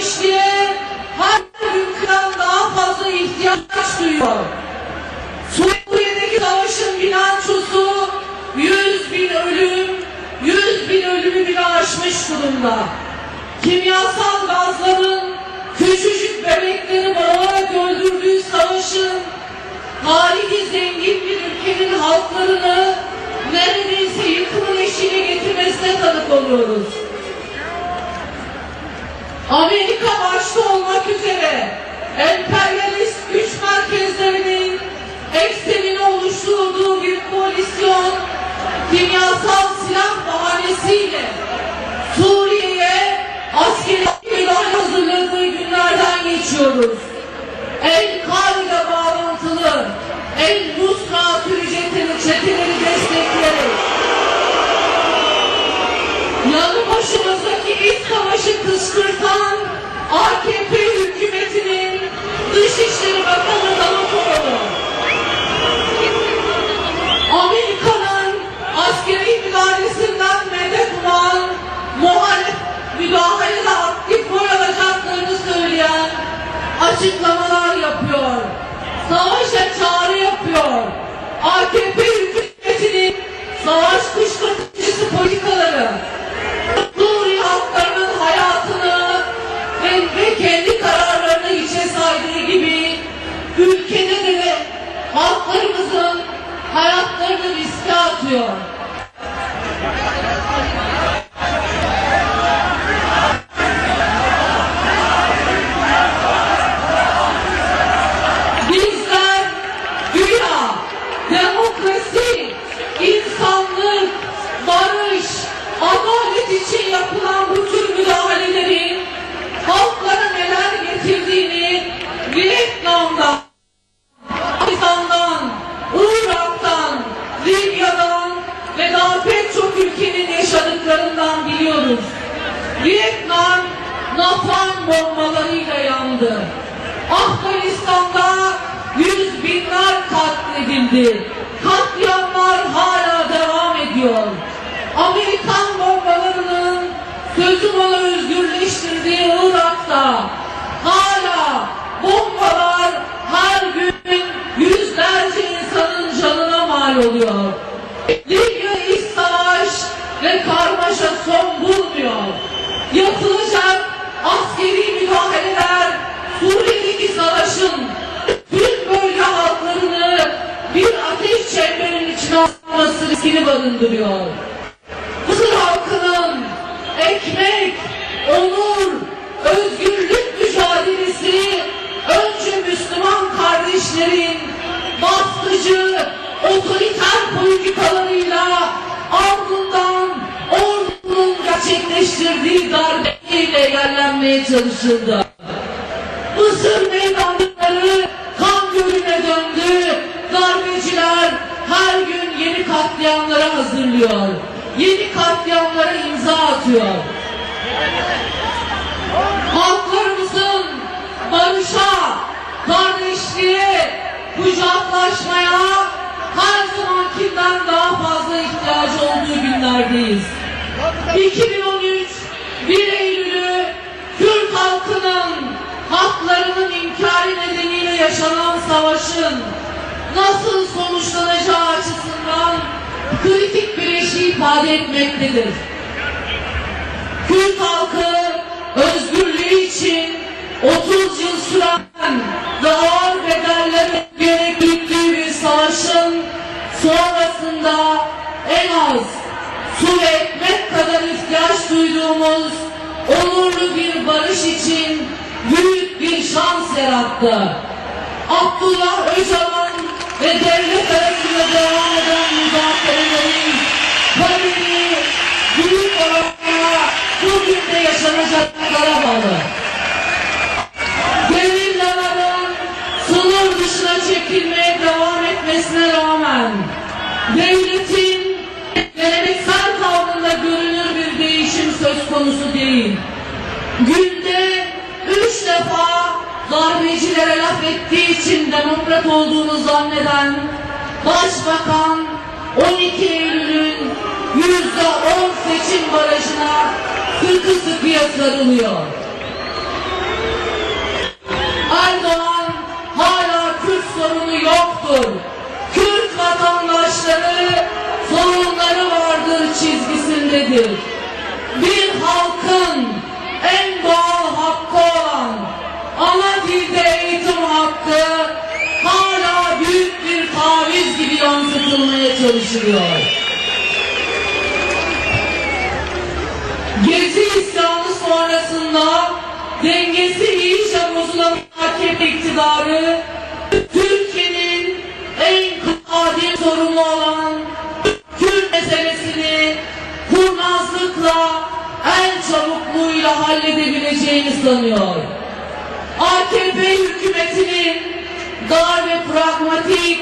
gençliğe her günden daha fazla ihtiyaç duyuyor. Suriye'deki savaşın bilançosu 100 bin ölüm, 100 bin ölümü bile aşmış durumda. Kimyasal gazların küçücük bebekleri boğarak öldürdüğü savaşın tarihi zengin bir ülkenin halklarını neredeyse yıkımın eşiğine getirmesine tanık oluyoruz. Amerika başta olmak üzere emperyalist güç merkezlerinin eksenini oluşturduğu bir koalisyon kimyasal silah bahanesiyle Suriye'ye askeri müdahale hazırladığı günlerden geçiyoruz. El-Kaide bağlantılı El-Nusra türü çeteleri, AKP hükümetinin Dışişleri Bakanı Davutoğlu Amerika'nın askeri müdahalesinden medet uman muhalif müdahalede aktif rol alacaklarını söyleyen açıklamalar yapıyor. Savaşa çağrı yapıyor. AKP Afganistan'da yüz binler katledildi. Katliamlar hala devam ediyor. Amerikan bombalarının sözüm ona özgürleştirdiği Irak'ta hala bombalar her gün yüzlerce insanın canına mal oluyor. Libya iç savaş ve karmaşa son bulmuyor. Yapılacak askeri müdahaleler savaşın tüm bölge halklarını bir ateş çemberinin içine atması riskini barındırıyor. Mısır halkının ekmek, onur, özgürlük mücadelesi önce Müslüman kardeşlerin baskıcı, otoriter politikalarıyla ardından ordunun gerçekleştirdiği darbeyle yerlenmeye çalışıldı. Mısır meydanları kan gölüne döndü. Darbeciler her gün yeni katliamlara hazırlıyor. Yeni katliamlara imza atıyor. Halklarımızın barışa, kardeşliğe, kucaklaşmaya her zamankinden daha fazla ihtiyacı olduğu günlerdeyiz. 2013 1 Eylül'ü Kürt halkının haklarının inkarı nedeniyle yaşanan savaşın nasıl sonuçlanacağı açısından kritik bir eşiği ifade etmektedir. Kürt halkı özgürlüğü için 30 yıl süren ve ağır bedeller ödeyerek yürüttüğü bir savaşın sonrasında en az su ve ekmek kadar ihtiyaç duyduğumuz onurlu bir barış için büyük bir şans yarattı. Abdullah Öcalan ve devlet arasında devam eden müzakerelerin kaderi büyük oranda bugün de yaşanacaklara bağlı. Gerillaların sınır dışına çekilmeye devam etmesine rağmen devletin geleneksel tavrında görünür bir değişim söz konusu değil. Günde üç defa darbecilere laf ettiği için demokrat olduğunu zanneden Başbakan 12 Eylül'ün yüzde on seçim barajına sıkı sıkıya sarılıyor. Erdoğan hala Kürt sorunu yoktur. Kürt vatandaşları sorunları vardır çizgisindedir. Bir halkın en doğal hakkı olan hala büyük bir taviz gibi yansıtılmaya çalışılıyor. Gezi isyanı sonrasında dengesi iyice bozulan AKP iktidarı Türkiye'nin en kadim sorunu olan Kürt meselesini kurnazlıkla el çabukluğuyla halledebileceğini sanıyor. AKP hükümetinin dar ve pragmatik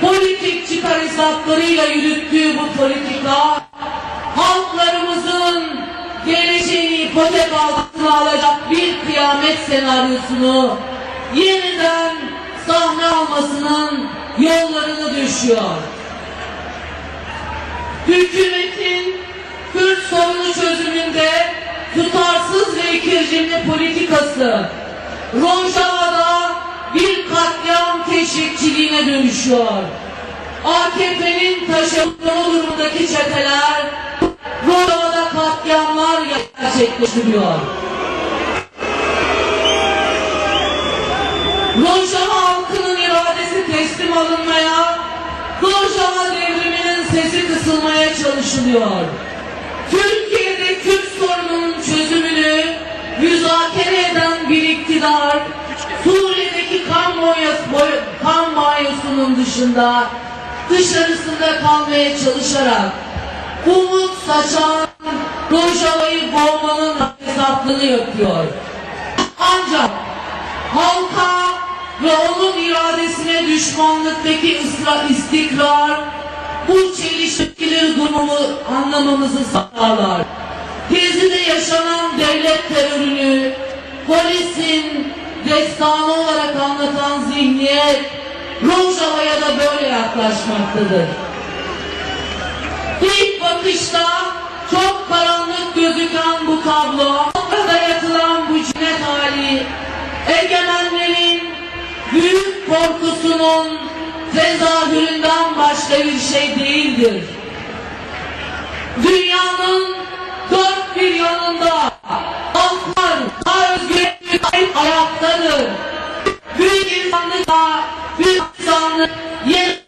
politik çıkar hesaplarıyla yürüttüğü bu politika halklarımızın geleceğini ipotek altına alacak bir kıyamet senaryosunu yeniden sahne almasının yollarını düşüyor. Hükümetin Kürt sorunu çözümünde tutarsız ve Rojava'da bir katliam teşvikçiliğine dönüşüyor. AKP'nin taşeron durumundaki çeteler Rojava'da katliamlar gerçekleştiriyor. Rojava halkının iradesi teslim alınmaya, Rojava devriminin sesi kısılmaya çalışılıyor. Türkiye'de Kürt sorununun çözümünü müzakere eden bir iktidar, Suriye'deki kan, banyosunun dışında, dışarısında kalmaya çalışarak umut saçan Rojava'yı boğmanın hesaplını yapıyor. Ancak halka ve onun iradesine düşmanlıktaki ısrar, istikrar bu çelişkili durumu anlamamızı sağlar. Yaşanan devlet terörünü polisin destanı olarak anlatan zihniyet Rojava'ya da böyle yaklaşmaktadır. İlk bakışta çok karanlık gözüken bu tablo, ortada yatılan bu cinnet hali, egemenlerin büyük korkusunun tezahüründen başka bir şey değildir. Dünyanın bir yanında halklar daha özgür ayaktadır. Büyük insanlıkla büyük insanlık yer